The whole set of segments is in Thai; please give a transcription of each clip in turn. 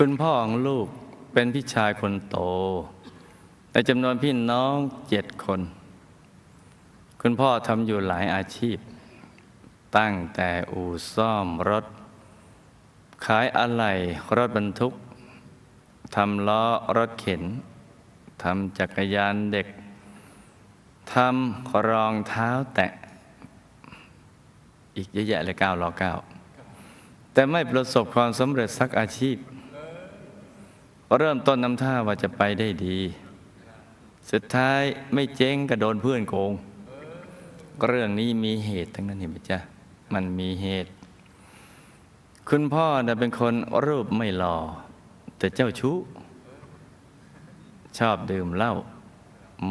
คุณพ่อของลูกเป็นพี่ชายคนโต ในจำนวนพี่น้องเจ็ดคน คุณพ่อทำอยู่หลายอาชีพ ตั้งแต่อู่ซ่อมรถ ขายอะไหล่รถบรรทุกทำล้อรถเข็นทำจักรยานเด็กทำรองเท้าแตะ อีกเยอะแยะเลยเก้ารอเก้าแต่ไม่ประสบความสำเร็จสักอาชีพ เริ่มต้นน้ำท่าว่าจะไปได้ดี สุดท้ายไม่เจ๊งก็โดนเพื่อนโกง เรื่องนี้มีเหตุทั้งนั้นเห็นไหมจ๊ะ มันมีเหตุ คุณพ่อน่ะเป็นคนรูปไม่หล่อ แต่เจ้าชู้ ชอบดื่มเหล้า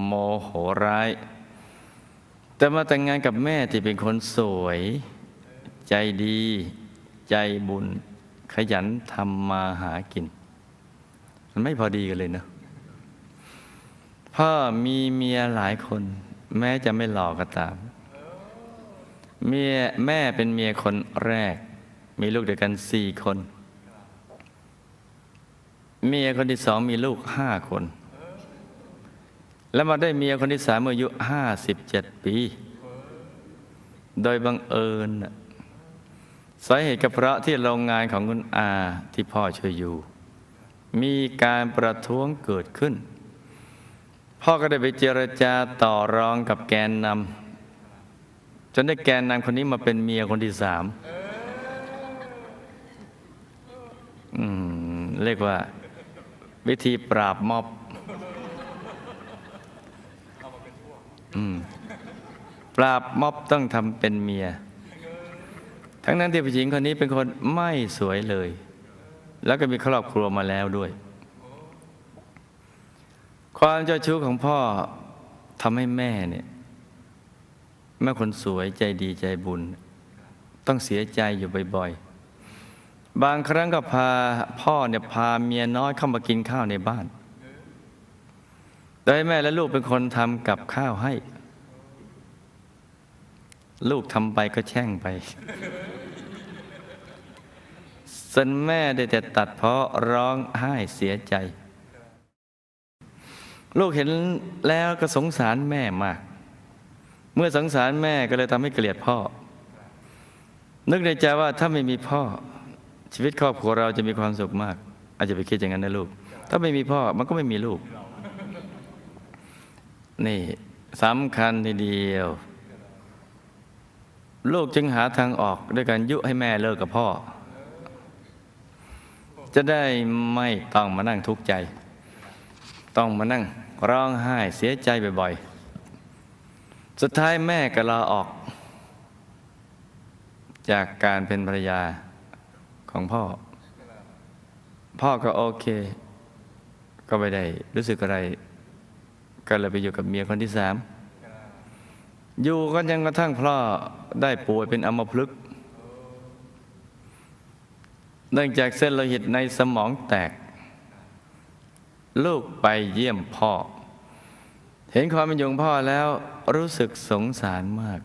โมโหร้าย แต่มาแต่งงานกับแม่ที่เป็นคนสวย ใจดี ใจบุญ ขยันทำมาหากิน มันไม่พอดีกันเลยเนะพ่อมีเมียหลายคน แม้จะไม่หล่อก็ตามเมียแม่เป็นเมียคนแรก มีลูกเดียวกันสี่คน เมียคนที่สองมีลูกห้าคน แล้วมาได้เมียคนที่สามอายุห้าสิบเจ็ดปี โดยบังเอิญสาเหตุก็เพราะที่โรงงานของคุณอาที่พ่อช่วยอยู่ มีการประท้วงเกิดขึ้น พ่อก็ได้ไปเจรจาต่อรองกับแกนนำจนได้แกนนำคนนี้มาเป็นเมียคนที่สามอืมเรียกว่า วิธีปราบมอบอืมปราบมอบต้องทำเป็นเมีย ทั้งนั้นที่ผู้หญิงคนนี้เป็นคนไม่สวยเลย แล้วก็มีครอบครัวมาแล้วด้วย ความเจ้าชู้ของพ่อทำให้แม่เนี่ยแม่คนสวยใจดีใจบุญ ต้องเสียใจอยู่บ่อยๆ บางครั้งก็พาพ่อเนี่ยพาเมียน้อยเข้ามากินข้าวในบ้าน โดยแม่และลูกเป็นคนทำกับข้าวให้ ลูกทำไปก็แช่งไป ส่วนแม่ได้แต่ตัดเพราะร้องไห้เสียใจ ลูกเห็นแล้วก็สงสารแม่มาก เมื่อสงสารแม่ก็เลยทำให้เกลียดพ่อ นึกในใจว่าถ้าไม่มีพ่อ ชีวิตครอบครัวเราจะมีความสุขมาก อาจจะไปคิดอย่างนั้นนะลูก ถ้าไม่มีพ่อมันก็ไม่มีลูก นี่สำคัญทีเดียวลูกจึงหาทางออกด้วยการยุให้แม่เลิกกับพ่อ จะได้ไม่ต้องมานั่งทุกข์ใจ ต้องมานั่งร้องไห้เสียใจบ่อยๆ สุดท้ายแม่ก็ลาออก จากการเป็นภรรยาของพ่อ พ่อก็โอเค ก็ไม่ได้รู้สึกอะไร ก็เลยไปอยู่กับเมียคนที่สาม อยู่กันยังกระทั่งพ่อได้ป่วยเป็นอัมพฤกษ์ เนื่องจากเส้นโลหิตในสมองแตก ลูกไปเยี่ยมพ่อ เห็นความเป็นอยู่ของพ่อแล้วรู้สึกสงสารมาก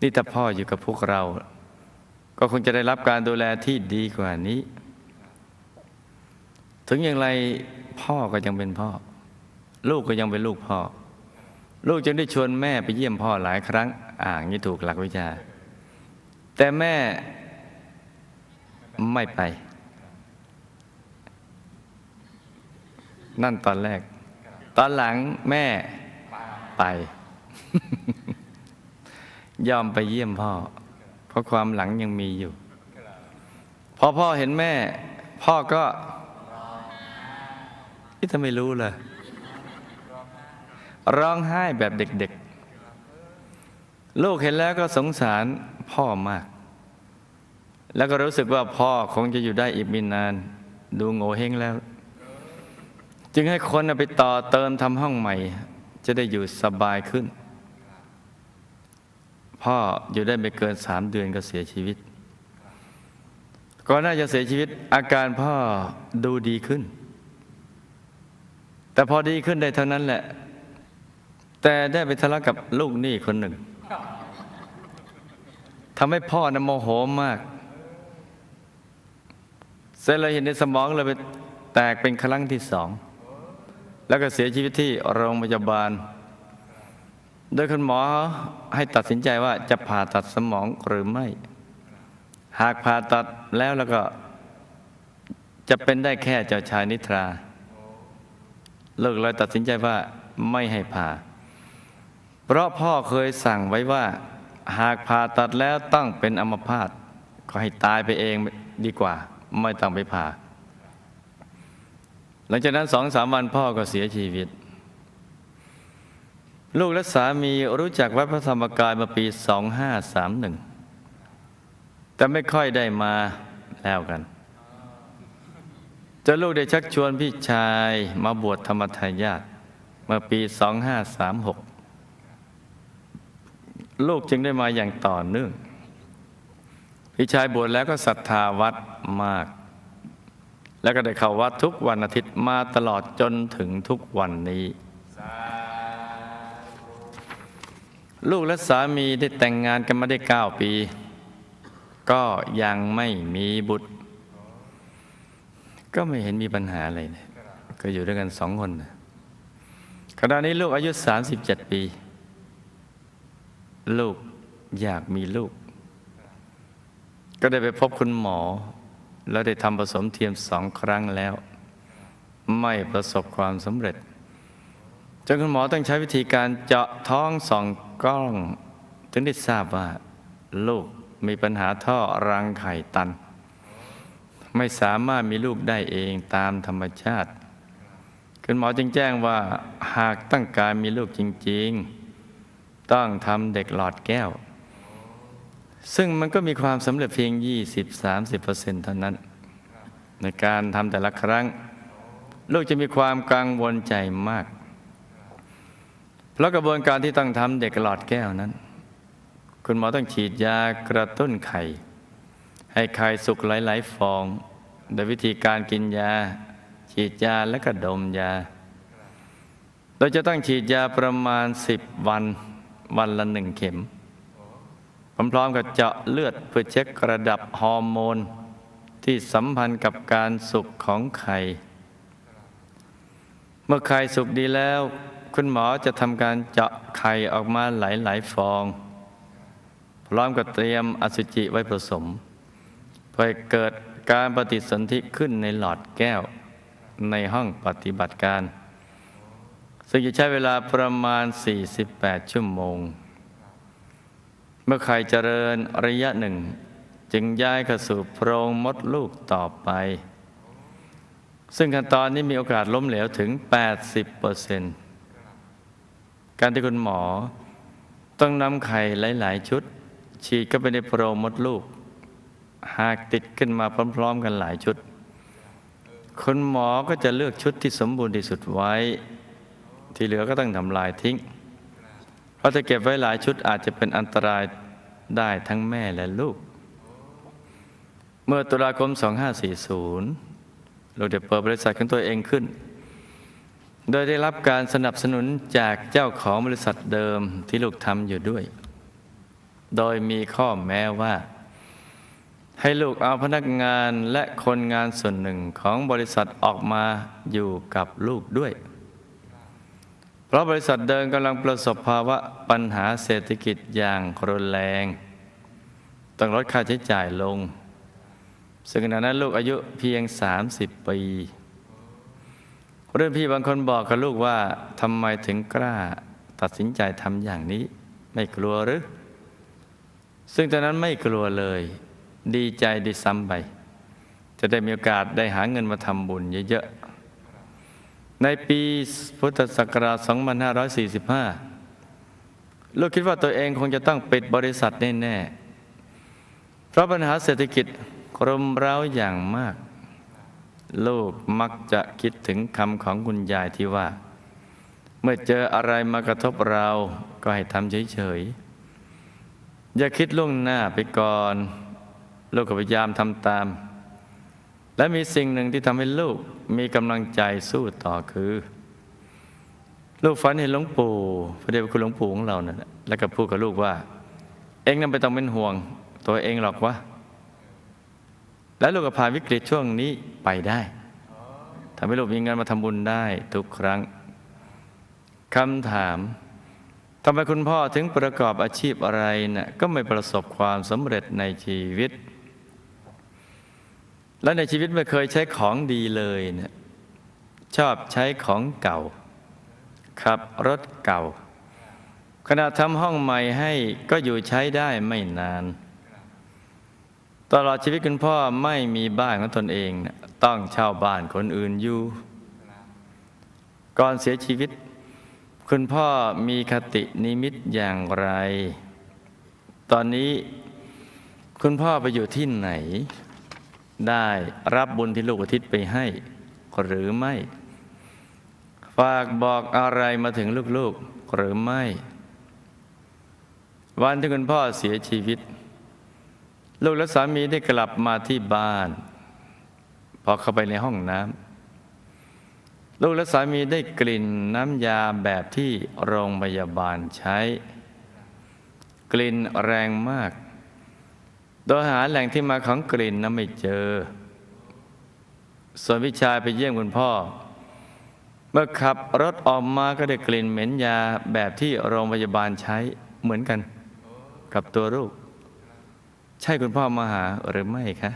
นี่ถ้าพ่ออยู่กับพวกเรา ก็คงจะได้รับการดูแลที่ดีกว่านี้ ถึงอย่างไรพ่อก็ยังเป็นพ่อ ลูกก็ยังเป็นลูกพ่อ ลูกจึงได้ชวนแม่ไปเยี่ยมพ่อหลายครั้ง อ่างนี้ถูกหลักวิชาแต่แม่ ไม่ไป นั่นตอนแรก ตอนหลังแม่ไป ยอมไปเยี่ยมพ่อ เพราะความหลังยังมีอยู่ พอพ่อเห็นแม่ พ่อก็ที่ทำไมรู้เลยร้องไห้แบบเด็กๆ ลูกเห็นแล้วก็สงสารพ่อมาก แล้วก็รู้สึกว่าพ่อคงจะอยู่ได้อีกมินาน ดูโง่เฮงแล้ว จึงให้คนไปต่อเติมทำห้องใหม่ จะได้อยู่สบายขึ้น พ่ออยู่ได้ไม่เกินสามเดือนก็เสียชีวิตก่อนหน้าจะเสียชีวิตอาการพ่อดูดีขึ้น แต่พอดีขึ้นได้เท่านั้นแหละ แต่ได้ไปทะเลาะกับลูกหนี้คนหนึ่งทำให้พ่อนะโมโหมาก เส้นเลยเห็นในสมองเลยไปแตกเป็นครั้งที่สอง แล้วก็เสียชีวิตที่โรงพยาบาล โดยคุณหมอให้ตัดสินใจว่าจะผ่าตัดสมองหรือไม่ หากผ่าตัดแล้วแล้วก็จะเป็นได้แค่เจ้าชายนิทราเลิกเลยตัดสินใจว่าไม่ให้ผ่า เพราะพ่อเคยสั่งไว้ว่า หากผ่าตัดแล้วต้องเป็นอัมพาตก็ให้ตายไปเองดีกว่า ไม่ต้องไปผ่า หลังจากนั้นสองสามวันพ่อก็เสียชีวิต ลูกและสามีรู้จักวัดพระธรรมกายมาปี 2531 แต่ไม่ค่อยได้มาแล้วกันจนลูกได้ชักชวนพี่ชายมาบวชธรรมทายาทเมื่อปี 2536 ลูกจึงได้มาอย่างต่อเนื่อง พี่ชายบวชแล้วก็ศรัทธาวัดมาก แล้วก็ได้เข้าวัดทุกวันอาทิตย์มาตลอดจนถึงทุกวันนี้ ลูกและสามีได้แต่งงานกันมาได้เก้าปี ก็ยังไม่มีบุตร ก็ไม่เห็นมีปัญหาอะไรเลยก็อยู่ด้วยกันสองคนนะขณะนี้ลูกอายุ 37 ปี ลูกอยากมีลูก ก็ได้ไปพบคุณหมอ แล้วได้ทำผสมเทียมสองครั้งแล้ว ไม่ประสบความสำเร็จจนคุณหมอต้องใช้วิธีการเจาะท้องสองกล้อง ถึงได้ทราบว่า ลูกมีปัญหาท่อรังไข่ตัน ไม่สามารถมีลูกได้เองตามธรรมชาติ คุณหมอจึงแจ้งว่าหากต้องการมีลูกจริง ๆ ต้องทำเด็กหลอดแก้ว ซึ่งมันก็มีความสำเร็จเพียง 20-30%เท่านั้น ในการทำแต่ละครั้ง ลูกจะมีความกังวลใจมาก เพราะกระบวนการที่ต้องทำเด็กหลอดแก้วนั้น คุณหมอต้องฉีดยากระตุ้นไข่ ให้ไข่สุกหลาย ๆ ฟอง โดยวิธีการกินยา ฉีดยาและก็ดมยา โดยจะต้องฉีดยาประมาณ 10 วัน วันละหนึ่งเข็ม พร้อมๆกับเจาะเลือดเพื่อเช็คระดับฮอร์โมน ที่สัมพันธ์กับการสุกของไข่เมื่อไข่สุกดีแล้ว คุณหมอจะทำการเจาะไข่ออกมาหลายๆฟอง พร้อมกับเตรียมอสุจิไว้ผสม เพื่อเกิดการปฏิสนธิขึ้นในหลอดแก้วในห้องปฏิบัติการ ซึ่งจะใช้เวลาประมาณ 48 ชั่วโมง เมื่อไข่เจริญระยะหนึ่ง จึงย้ายเข้าสู่โพรงมดลูกต่อไป ซึ่งขั้นตอนนี้มีโอกาสล้มเหลวถึง 80%การที่คุณหมอต้องนำไข่หลาย ๆ ชุด ฉีดเข้าไปในโพรงมดลูก หากติดขึ้นมาพร้อม ๆ กันหลายชุด คุณหมอก็จะเลือกชุดที่สมบูรณ์ที่สุดไว้ ที่เหลือก็ต้องทำลายทิ้ง เพราะถ้าเก็บไว้หลายชุดอาจจะเป็นอันตรายได้ทั้งแม่และลูก เมื่อตุลาคม 2540 เราได้เปิดบริษัทของตัวเองขึ้น โดยได้รับการสนับสนุนจากเจ้าของบริษัทเดิมที่ลูกทำอยู่ด้วย โดยมีข้อแม้ว่า ให้ลูกเอาพนักงานและคนงานส่วนหนึ่งของบริษัทออกมาอยู่กับลูกด้วย เพราะบริษัทเดิมกำลังประสบภาวะปัญหาเศรษฐกิจอย่างรุนแรง ต้องลดค่าใช้จ่ายลง ซึ่งขณะนั้นลูกอายุเพียง 30 ปีเรื่องพี่บางคนบอกกับลูกว่าทำไมถึงกล้าตัดสินใจทำอย่างนี้ ไม่กลัวหรือ ซึ่งตอนนั้นไม่กลัวเลย ดีใจดีซ้ำไป จะได้มีโอกาสได้หาเงินมาทำบุญเยอะๆ ในปีพุทธศักราช 2545 ลูกคิดว่าตัวเองคงจะต้องปิดบริษัทแน่ๆ เพราะปัญหาเศรษฐกิจรมเร้าอย่างมาก ลูกมักจะคิดถึงคำของคุณยายที่ว่า เมื่อเจออะไรมากระทบเราก็ให้ทำเฉยๆ อย่าคิดล่วงหน้าไปก่อน ลูกก็พยายามทำตาม และมีสิ่งหนึ่งที่ทำให้ลูกมีกำลังใจสู้ต่อคือ ลูกฝันเห็นหลวงปู่พระเดชพระคุณหลวงปู่ของเราเนี่ยแล้วก็พูดกับลูกว่า เองนั่นไม่ต้องเป็นห่วง ตัวเองหรอกวะแล้วลูกก็ผ่านวิกฤตช่วงนี้ไปได้ทำให้ลูกมีเงินมาทำบุญได้ทุกครั้งคำถามทำไมคุณพ่อถึงประกอบอาชีพอะไรนะ่ะก็ไม่ประสบความสำเร็จในชีวิต และในชีวิตไม่เคยใช้ของดีเลยเนะี่ยชอบใช้ของเก่า ขับรถเก่า ขณะทำห้องใหม่ให้ก็อยู่ใช้ได้ไม่นาน ตลอดชีวิตคุณพ่อไม่มีบ้านของตนเองนะต้องเช่าบ้านคนอื่นอยู่ ก่อนเสียชีวิต คุณพ่อมีคตินิมิตอย่างไร ตอนนี้คุณพ่อไปอยู่ที่ไหน ได้รับบุญที่ลูกอุทิศไปให้หรือไม่ ฝากบอกอะไรมาถึงลูกๆหรือไม่ วันที่คุณพ่อเสียชีวิต ลูกและสามีได้กลับมาที่บ้าน พอเข้าไปในห้องน้ำลูกและสามีได้กลิ่นน้ำยาแบบที่โรงพยาบาลใช้ กลิ่นแรงมาก โดยหาแหล่งที่มาของกลิ่นนั้นไม่เจอ ส่วนพี่ชายไปเยี่ยมคุณพ่อ เมื่อขับรถออกมาก็ได้กลิ่นเหม็นยาแบบที่โรงพยาบาลใช้เหมือนกันกับตัวลูก ใช่คุณพ่อมาหาหรือไม่คะ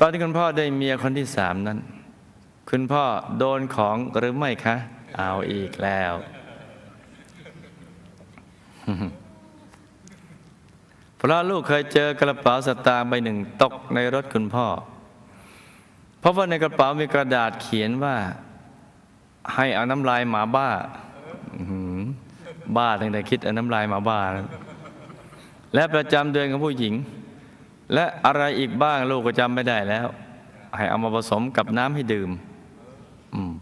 ตอนที่คุณพ่อได้เมียคนที่สามนั้น คุณพ่อโดนของหรือไม่คะ เอาอีกแล้ว ราะลูกเคยเจอกระเป๋าสตางค์ใบหนึ่งตกในรถคุณพ่อ เพราะว่าในกระเป๋ามีกระดาษเขียนว่า ให้เอาน้ำลายหมาบ้าบ้าตั้งแต่คิดเอาน้ำลายหมาบ้า และประจำเดือนของผู้หญิง และอะไรอีกบ้างลูกก็จำไม่ได้แล้ว ให้เอามาผสมกับน้ำให้ดื่มม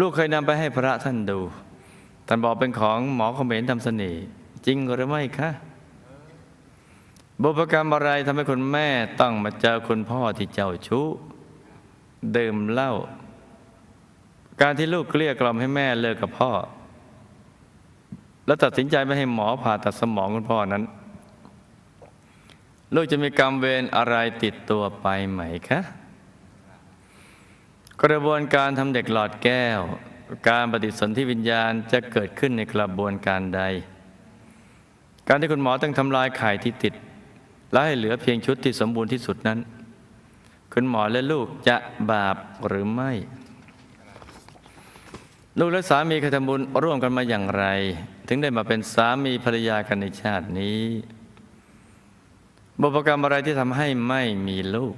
ลูกเคยนำไปให้พระท่านดู ท่านบอกเป็นของหมอเขมรทำเสน่ห์จริงหรือไม่คะ บุพกรรมอะไรทำให้คุณแม่ต้องมาเจอคุณพ่อที่เจ้าชู้ดื่มเหล้าการที่ลูกเกลี้ยกล่อมให้แม่เลิกกับพ่อ แล้วตัดสินใจไม่ให้หมอผ่าตัดสมองคุณพ่อนั้น ลูกจะมีกรรมเวรอะไรติดตัวไปไหมคะกระบวนการทำเด็กหลอดแก้ว การปฏิสนธิวิญญาณจะเกิดขึ้นในกระบวนการใด การที่คุณหมอต้องทำลายไข่ที่ติด และให้เหลือเพียงชุดที่สมบูรณ์ที่สุดนั้น คุณหมอและลูกจะบาปหรือไม่ ลูกและสามีเคยทำบุญร่วมกันมาอย่างไร ถึงได้มาเป็นสามีภรรยากันในชาตินี้บุพกรรมอะไรที่ทำให้ไม่มีลูก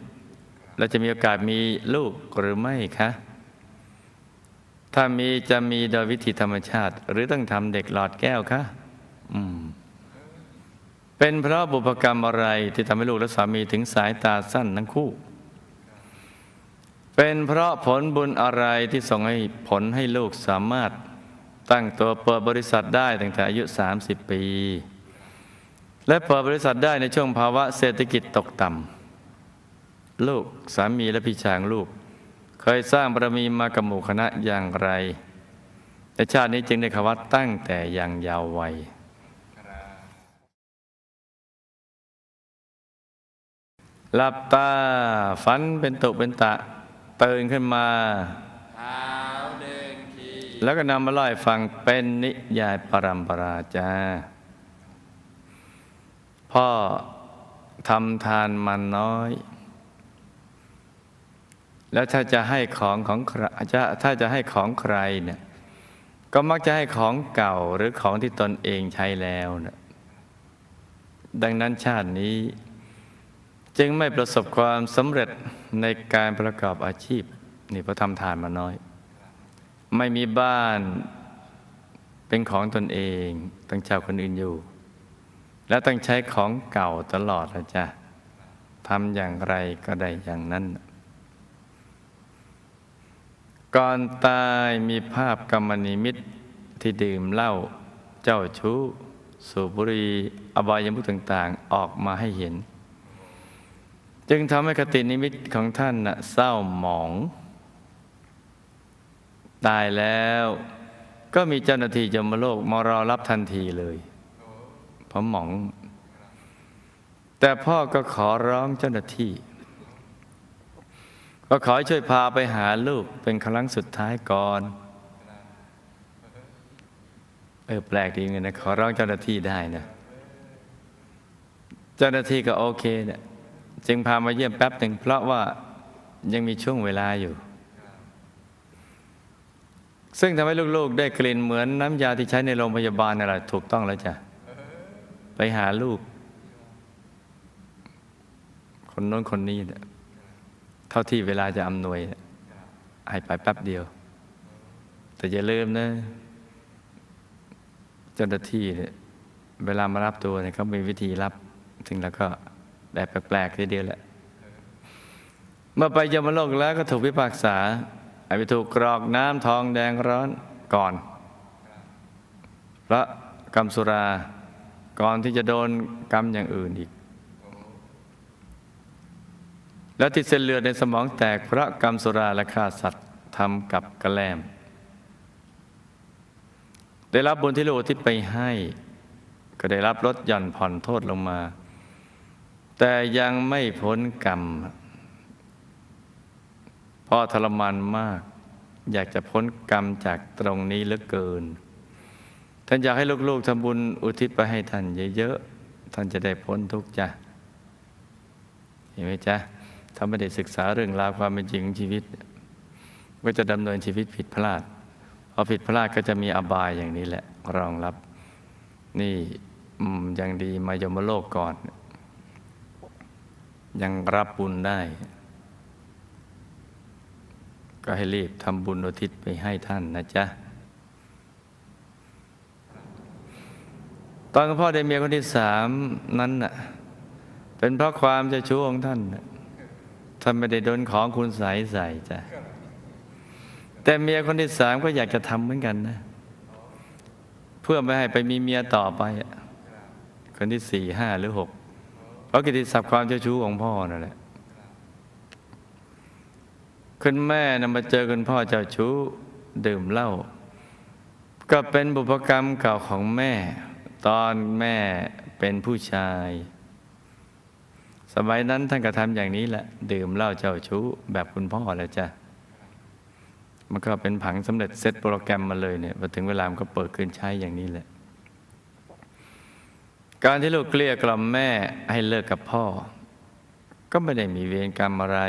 และจะมีโอกาสมีลูกหรือไม่คะ ถ้ามีจะมีโดยวิธีธรรมชาติ หรือต้องทำเด็กหลอดแก้วคะ อืม เป็นเพราะบุพกรรมอะไรที่ทำให้ลูกและสามีถึงสายตาสั้นทั้งคู่ เป็นเพราะผลบุญอะไรที่ส่งให้ผลให้ลูกสามารถตั้งตัวเปิดบริษัทได้ตั้งแต่อายุ 30 ปี และเปิดบริษัทได้ในช่วงภาวะเศรษฐกิจตกต่ำลูกสามีและพี่ชางลูก เคยสร้างบารมีมากับหมู่คณะอย่างไร แต่ชาตินี้จึงได้ขวัตตั้งแต่ยังยาววัย หลับตาฝันเป็นตุเป็นตะตื่นขึ้นมาแล้วก็นำมาล่าให้ฟังเป็นนิยายปรัมปราจา พ่อทำทานมันน้อย แล้วถ้าจะให้ของของใครจะถ้าจะให้ของใครเนี่ยก็มักจะให้ของเก่าหรือของที่ตนเองใช้แล้วนะดังนั้นชาตินี้ จึงไม่ประสบความสำเร็จในการประกอบอาชีพ นี่เพราะทำทานมาน้อย ไม่มีบ้านเป็นของตนเองต้องเช่าคนอื่นอยู่ แล้วต้องใช้ของเก่าตลอดนะจ๊ะทำอย่างไรก็ได้อย่างนั้น ก่อนตายมีภาพกรรมนิมิตที่ดื่มเหล้าเจ้าชู้ สูบบุหรี่อบายมุขต่าง ๆ ออกมาให้เห็น จึงทำให้คตินิมิตของท่านนะเศร้าหมอง ตายแล้วก็มีเจ้าหน้าที่ยมโลกมารอรับทันทีเลยเพราะหมอง แต่พ่อก็ขอร้องเจ้าหน้าที่ ก็ขอช่วยพาไปหาลูกเป็นครั้งสุดท้ายก่อนเออแปลกดีเงินนะขอร้องเจ้าหน้าที่ได้นะ เจ้าหน้าที่ก็โอเคเนี่ย จึงพามาเยี่ยมแป๊บหนึ่งเพราะว่ายังมีช่วงเวลาอยู่ ซึ่งทำให้ลูกๆ ได้กลิ่นเหมือนน้ำยาที่ใช้ในโรงพยาบาลนั่นแหละถูกต้องแล้วจ้ะ ไปหาลูก คนน้นคนนี้เท่าที่เวลาจะอำนวยเนี่ยให้ไปแป๊บเดียว แต่อย่าลืมนะ เจ้าหน้าที่เนี่ยเวลามารับตัวเนี่ยเขามีวิธีรับถึงแล้วก็ แบบแปลกๆทีเดียวแหละ เมื่อไปยมโลกแล้วก็ถูกพิพากษาไปถูกกรอกน้ำทองแดงร้อนก่อนพระกรรมสุราก่อนที่จะโดนกรรมอย่างอื่นอีก แล้วติดเส้นเลือดในสมองแตกเพราะกรรมสุราและฆ่าสัตว์ทำกับกระแลม ได้รับบุญที่ลูกที่ไปให้ ก็ได้รับลดหย่อนผ่อนโทษลงมา แต่ยังไม่พ้นกรรมพ่อทรมานมาก อยากจะพ้นกรรมจากตรงนี้เหลือเกิน ท่านอยากให้ลูกๆทำบุญอุทิศไปให้ท่านเยอะๆท่านจะได้พ้นทุกข์จ้ะเห็นไหมจ๊ะถ้าไม่ได้ศึกษาเรื่องราวความเป็นจริงชีวิต ก็จะดำเนินชีวิตผิดพลาดพอผิดพลาดก็จะมีอบายอย่างนี้แหละรองรับ นี่ยังดีมายมโลกก่อน ยังรับบุญได้ ก็ให้รีบทำบุญอุทิศไปให้ท่านนะจ๊ะ ตอนพ่อได้เมียคนที่สามนั้นน่ะ เป็นเพราะความจะชู้ของท่านท่านไม่ได้โดนของคุณใสใส่จ้ะ แต่เมียคนที่สามก็อยากจะทำเหมือนกันนะ เพื่อไม่ให้ไปมีเมียต่อไป คนที่สี่ห้าหรือหก เพราะกิติศัพท์ความเจ้าชู้ของพ่อนั่นแหละคุณแม่นำมาเจอคุณพ่อเจ้าชู้ดื่มเหล้าก็เป็นบุพกรรมเก่าของแม่ ตอนแม่เป็นผู้ชาย สมัยนั้นท่านก็ทำอย่างนี้แหละ ดื่มเหล้าเจ้าชู้แบบคุณพ่อแหละจ้ะมันก็เป็นผังสำเร็จเซตโปรแกรมมาเลยเนี่ยพอถึงเวลามันก็เปิดขึ้นใช้อย่างนี้แหละ การที่ลูกเกลี้ยกล่อมแม่ให้เลิกกับพ่อ ก็ไม่ได้มีเวรกรรมอะไร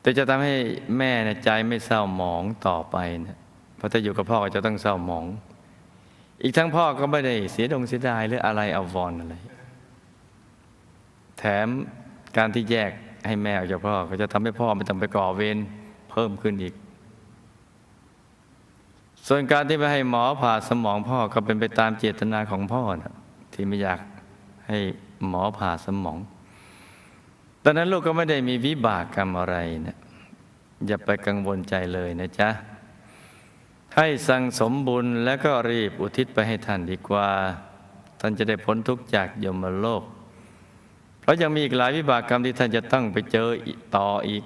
แต่จะทำให้แม่ในใจไม่เศร้าหมองต่อไปนะเพราะถ้าอยู่กับพ่อก็จะต้องเศร้าหมอง อีกทั้งพ่อก็ไม่ได้เสียดงเสียดายหรืออะไรอาวรณ์อะไร แถมการที่แยกให้แม่ออกจากพ่อ ก็จะทำให้พ่อไม่ต้องไปก่อเวรเพิ่มขึ้นอีก ส่วนการที่ไปให้หมอผ่าสมองพ่อก็เป็นไปตามเจตนาของพ่อนะที่ไม่อยากให้หมอผ่าสมอง ตอนนั้นลูกก็ไม่ได้มีวิบากกรรมอะไรนะอย่าไปกังวลใจเลยนะจ๊ะ ให้สั่งสมบุญและก็รีบอุทิศไปให้ท่านดีกว่า ท่านจะได้พ้นทุกข์จากยมโลก เพราะยังมีอีกหลายวิบากกรรมที่ท่านจะต้องไปเจอต่ออีก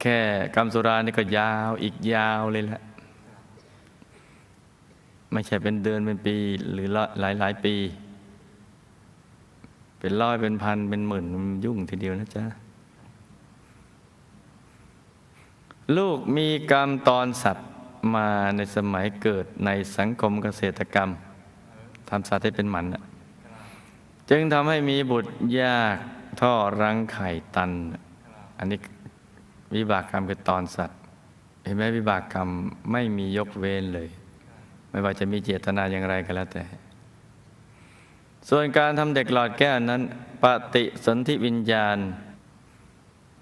แค่กรรมสุรานี่ก็ยาวอีกยาวเลยละ ไม่ใช่เป็นเดือนเป็นปีหรือหลายหลายปี เป็นร้อยเป็นพันเป็นหมื่นมันยุ่งทีเดียวนะจ๊ะ ลูกมีกรรมตอนสัตว์มาในสมัยเกิดในสังคมเกษตรกรรมทำสัตว์ให้เป็นหมันจึงทำให้มีบุตรยากท่อรังไข่ตัน อันนี้วิบากกรรมคือตอนสัตว์ เห็นไหมวิบากกรรมไม่มียกเว้นเลย ไม่ว่าจะมีเจตนาอย่างไรก็แล้วแต่ ส่วนการทำเด็กหลอดแก้วนั้นปฏิสนธิวิญญาณ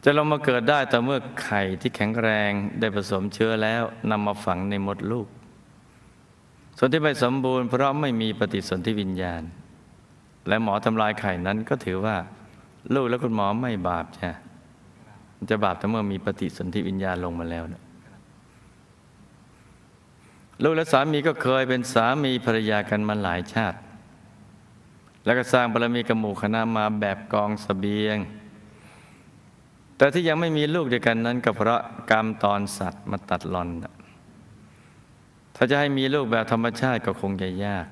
จะลงมาเกิดได้แต่อเมื่อไข่ที่แข็งแรงได้ผสมเชื้อแล้วนำมาฝังในมดลูก ส่วนที่ไม่สมบูรณ์เพราะไม่มีปฏิสนธิวิญญาณ และหมอทำลายไข่นั้นก็ถือว่า ลูกและคุณหมอไม่บาปใช่จะบาปแต่เมื่อมีปฏิสนธิวิญญาณลงมาแล้วนะ ลูกและสามีก็เคยเป็นสามีภรรยากันมาหลายชาติ แล้วก็สร้างบารมีกับหมู่คณะมาแบบกองสเสบียง แต่ที่ยังไม่มีลูกเด้วกันนั้นก็เพราะกรรมตอนสัตว์มาตัดรอน ถ้าจะให้มีลูกแบบธรรมชาติก็คงจะยาก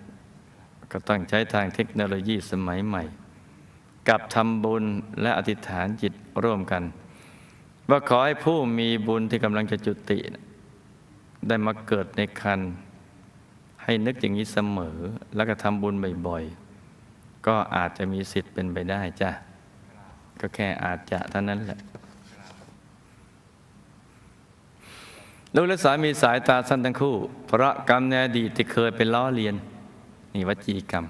ก็ต้องใช้ทางเทคโนโลยีสมัยใหม่ กับทำบุญและอธิษฐานจิตร่วมกัน ว่าขอให้ผู้มีบุญที่กำลังจะจุตินะ ได้มาเกิดในคันให้นึกอย่างนี้เสมอ แล้วก็ทำบุญบ่อยๆ ก็อาจจะมีสิทธิ์เป็นไปได้จ้ะ ก็แค่อาจจะเท่านั้นแหละลูกและสามีสายตาสั้นทั้งคู่เพราะกรรมในอดีตที่เคยเป็นล้อเลียน นี่วจีกรรม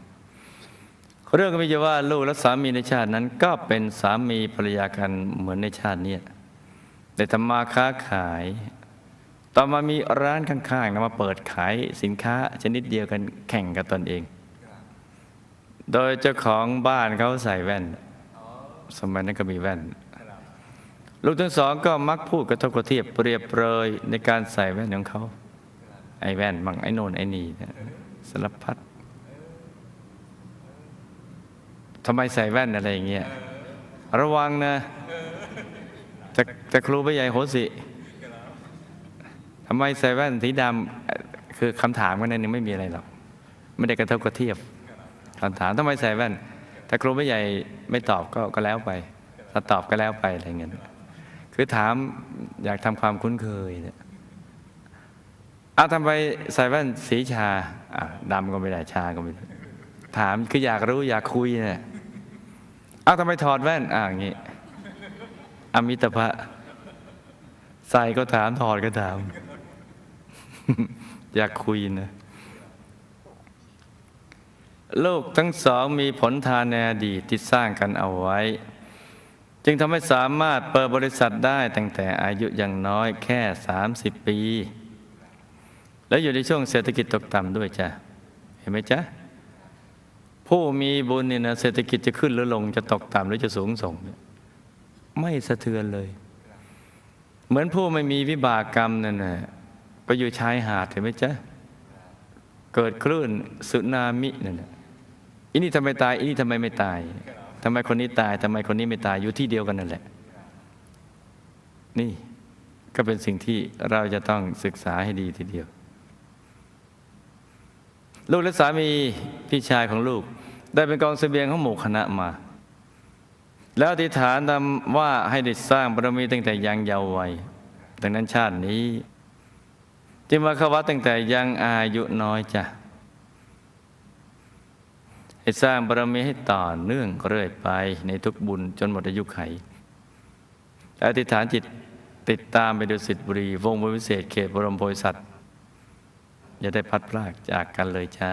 เรื่องก็มีอยู่ว่าลูกและสามีในชาตินั้น ก็เป็นสามีภรรยากันเหมือนในชาติเนี้ได้ทำมาค้าขาย ต่อมามีร้านข้างๆนะมาเปิดขายสินค้าชนิดเดียวกันแข่งกับตนเอง โดยเจ้าของบ้านเขาใส่แว่น สมัยนั้นก็มีแว่น ลูกทั้งสองก็มักพูดกระทบกระเทียบเปรียบเปรยในการใส่แว่นของเขา ไอ้แว่นบางไอ้โนนไอ้นี่เนี่ยสารพัดทำไมใส่แว่นอะไรอย่างเงี้ย ระวังนะจะจะครูไม่ใหญ่โหสิ ทำไมใส่แว่นสีดำคือคำถามกันนั้นไม่มีอะไรหรอกไม่ได้กระทบกระเทียบคำถามทำไมใส่แว่น ถ้าครูไม่ใหญ่ไม่ตอบก็ก็แล้วไปถ้าตอบก็แล้วไปอะไรเงี้ยคือถามอยากทำความคุ้นเคยเนี่ยเอาทำไมใส่แว่นสีชาดำก็ไม่ได้ชาก็ไม่ได้ถามคืออยากรู้อยากคุยเนี่ยเอาทำไมถอดแว่นอะอย่างงี้ อมิตรภะใส่ก็ถามถอดก็ถาม อยากคุยนะลูกทั้งสองมีผลทานในอดีตที่สร้างกันเอาไว้ จึงทำให้สามารถเปิดบริษัทได้ตั้งแต่อายุยังน้อยแค่ 30 ปี และอยู่ในช่วงเศรษฐกิจตกต่ำด้วยจ้ะ เห็นไหมจ๊ะ ผู้มีบุญเนี่ยนะเศรษฐกิจจะขึ้นหรือลงจะตกต่ำหรือจะสูงส่งเนี่ยไม่สะเทือนเลย เหมือนผู้ไม่มีวิบากกรรมนั่นนะ ไปอยู่ชายหาดเห็นไหมจ๊ะ เกิดคลื่นสึนามินั่นแหละอันนี้ทำไมตายอันนี้ทำไมไม่ตายทำไมคนนี้ตายทำไมคนนี้ไม่ตายอยู่ที่เดียวกันนั่นแหละ นี่ก็เป็นสิ่งที่เราจะต้องศึกษาให้ดีทีเดียว ลูกและสามีพี่ชายของลูก ได้เป็นกองเสบียงของหมู่คณะมา แล้วอธิษฐานทำว่าให้ได้สร้างบารมีตั้งแต่ยังเยาว์วัยดังนั้นชาตินี้ จึงมาเข้าวัดตั้งแต่ยังอายุน้อยจ้ะให้สร้างบารมีให้ต่อเนื่องเรื่อยไปในทุกบุญจนหมดอายุไขอธิษฐานจิตติดตามไปดูสิทธิบุรี วงบวิเศษเขตบรมโพธิสัตว์อย่าได้พัดพลากจากกันเลยจ้า